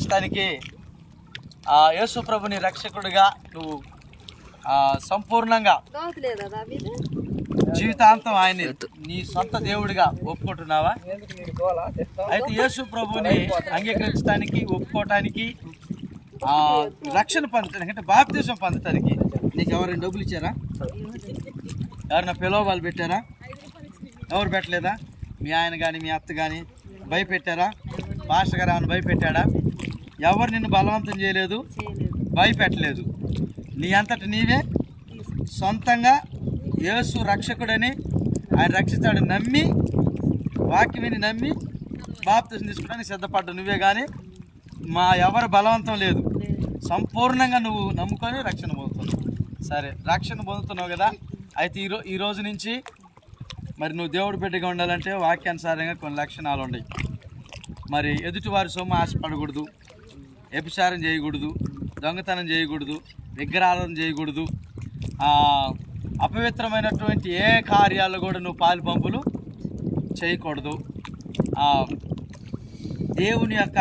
ఇష్టానికి ఆ యేసు ప్రభుని రక్షకుడిగా నువ్వు సంపూర్ణంగా జీవితాంతం ఆయన్ని నీ సొంత దేవుడిగా ఒప్పుకుంటున్నావా? అయితే యేసు ప్రభుని అంగీకరించడానికి ఒప్పుకోవటానికి ఆ, రక్షణ పొందటానికి అంటే బాప్తీసం పొందటానికి నీకు ఎవరైనా డబ్బులు ఇచ్చారా? ఎవరైనా పిలవబాలు పెట్టారా? ఎవరు పెట్టలేదా? మీ ఆయన కానీ మీ అత్త కానీ భయపెట్టారా? మాస్టర్ గారు ఆమెను భయపెట్టాడా? ఎవరు నిన్ను బలవంతం చేయలేదు? భయపెట్టలేదు. నీ అంతట నీవే సొంతంగా యేసు రక్షకుడని ఆయన రక్షిస్తాడని నమ్మి వాక్యం విని నమ్మి బాప్తిసం తీసుకోవడానికి సిద్ధపడ్డా నువ్వే కానీ మా ఎవరు బలవంతం లేదు. సంపూర్ణంగా నువ్వు నమ్ముకొని రక్షణ పొందుతున్నావు. సరే రక్షణ పొందుతున్నావు కదా? అయితే ఈ రో ఈ రోజు నుంచి మరి నువ్వు దేవుడి బిడ్డగా ఉండాలంటే వాక్యానుసారంగా కొన్ని లక్షణాలు ఉన్నాయి మరి ఎదుటివారి సొమ్ము ఆశపడకూడదు. వ్యభిచారం చేయకూడదు దొంగతనం చేయకూడదు విగ్రహాలను చేయకూడదు. అపవిత్రమైనటువంటి ఏ కార్యాలు కూడా నువ్వు పాలు పంపులు చేయకూడదు. దేవుని యొక్క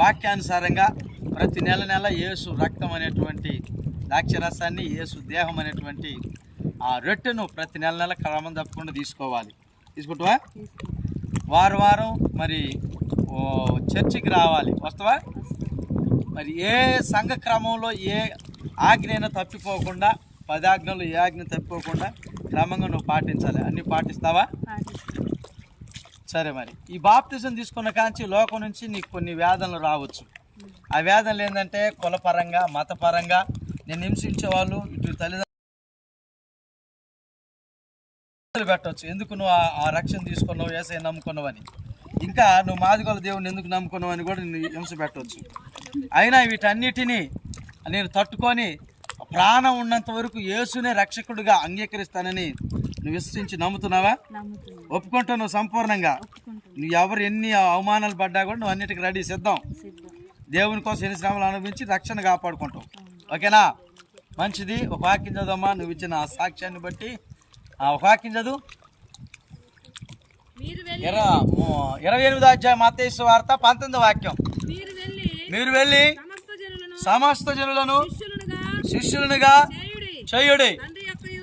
వాక్యానుసారంగా ప్రతి నెల నెల యేసు రక్తం అనేటువంటి ద్రాక్షరసాన్ని యేసు దేహం అనేటువంటి ఆ రొట్టెను ప్రతి నెల నెల క్రమం తప్పకుండా తీసుకోవాలి. తీసుకుంటావా? వారం వారం మరి ఓ, చర్చికి రావాలి. వస్తావా? మరి ఏ సంఘ క్రమంలో ఏ ఆజ్ఞైనా తప్పిపోకుండా పదాజ్ఞలు ఏ ఆజ్ఞ తప్పిపోకుండా క్రమంగా నువ్వు పాటించాలి. అన్ని పాటిస్తావా? సరే మరి. ఈ బాప్తిజం తీసుకున్న కాంచి లోకం నుంచి నీకు కొన్ని వేదనలు రావచ్చు. ఆ వేదనలు ఏంటంటే కులపరంగా మతపరంగా నేను హింసించే వాళ్ళు ఇటు తల్లిదండ్రులు పెట్టవచ్చు ఎందుకు నువ్వు ఆ- ఆ రక్షణ తీసుకున్నావు ఏసై నమ్ముకున్నావు అని? ఇంకా నువ్వు మాదిగోల దేవుని ఎందుకు నమ్ముకున్నావు అని కూడా నేను హింస పెట్టవచ్చు అయినా వీటన్నిటినీ నేను తట్టుకొని ప్రాణం ఉన్నంత వరకు యేసునే రక్షకుడిగా అంగీకరిస్తానని నువ్వు విశ్వసించి నమ్ముతున్నావా? ఒప్పుకుంటావు నువ్వు సంపూర్ణంగా. నువ్వు ఎవరు ఎన్ని అవమానాలు పడ్డా కూడా నువ్వు అన్నిటికీ రెడీ సిద్ధం. దేవుని కోసం ఎన్ని శ్రమలు అనుభవించి రక్షణ కాపాడుకుంటావు. ఓకేనా? మంచిది. ఒక వాక్యం చదవమ్మా. నువ్వు ఇచ్చిన ఆ సాక్ష్యాన్ని బట్టి. ఆ ఒక వాక్యం చదువు. ఇరవై ఎనిమిదో అధ్యాయం మత్తయి వార్త పంతొమ్మిదో వాక్యం. మీరు వెళ్ళి సమస్త జనులను శిష్యులనుగా చేయుడి.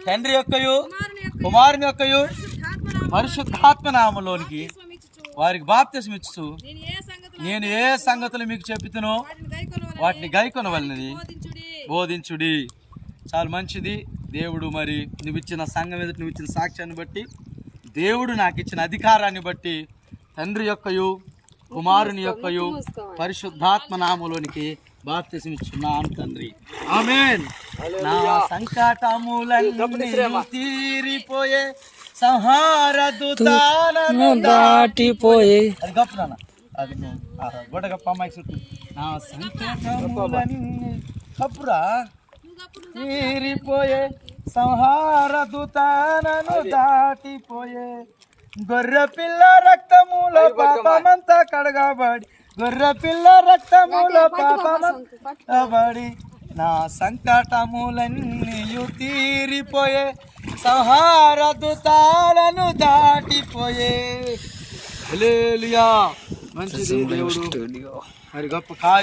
తండ్రి యొక్కయు కుమారుని యొక్క కుమారుని యొక్కయు పరిశుద్ధాత్మ నామలోనికి వారికి బాప్తిసం ఇచ్చు నేను ఏ సంగతులు మీకు చెప్తునో? వాటిని గైకొనవలనది బోధించుడి. బోధించుడి. చాలా మంచిది. దేవుడు మరి నువ్వు ఇచ్చిన సంఘం ఎదుట నువ్వు ఇచ్చిన సాక్ష్యాన్ని బట్టి దేవుడు నాకు ఇచ్చిన అధికారాన్ని బట్టి తండ్రి యొక్కయు కుమారుని యొక్కయు పరిశుద్ధాత్మ నామలోనికి బాప్తిసం ఇచ్చున్నాను తండ్రి. ఆమేన్. నా సంకటములన్నీ తీరిపోయే సంహార దాటిపోయే అది గప్పు నాన్న. అది గొడ్డ గప్ప అమ్మాయి చుట్టూ. నా సంకటములన్నీ కప్పురా తీరిపోయే సంహార దూతానను దాటిపోయే. గొర్రె పిల్ల రక్తముల పాపమంతా కడగబడి. గొర్రె పిల్ల రక్తముల పాపమంతా కడగబడి. నా సంకటములన్నీ తీరిపోయే సంహార దూతాలను దాటిపోయే. హల్లెలూయా. మంచిది దేవుడు. మరి గొప్ప కార్యం.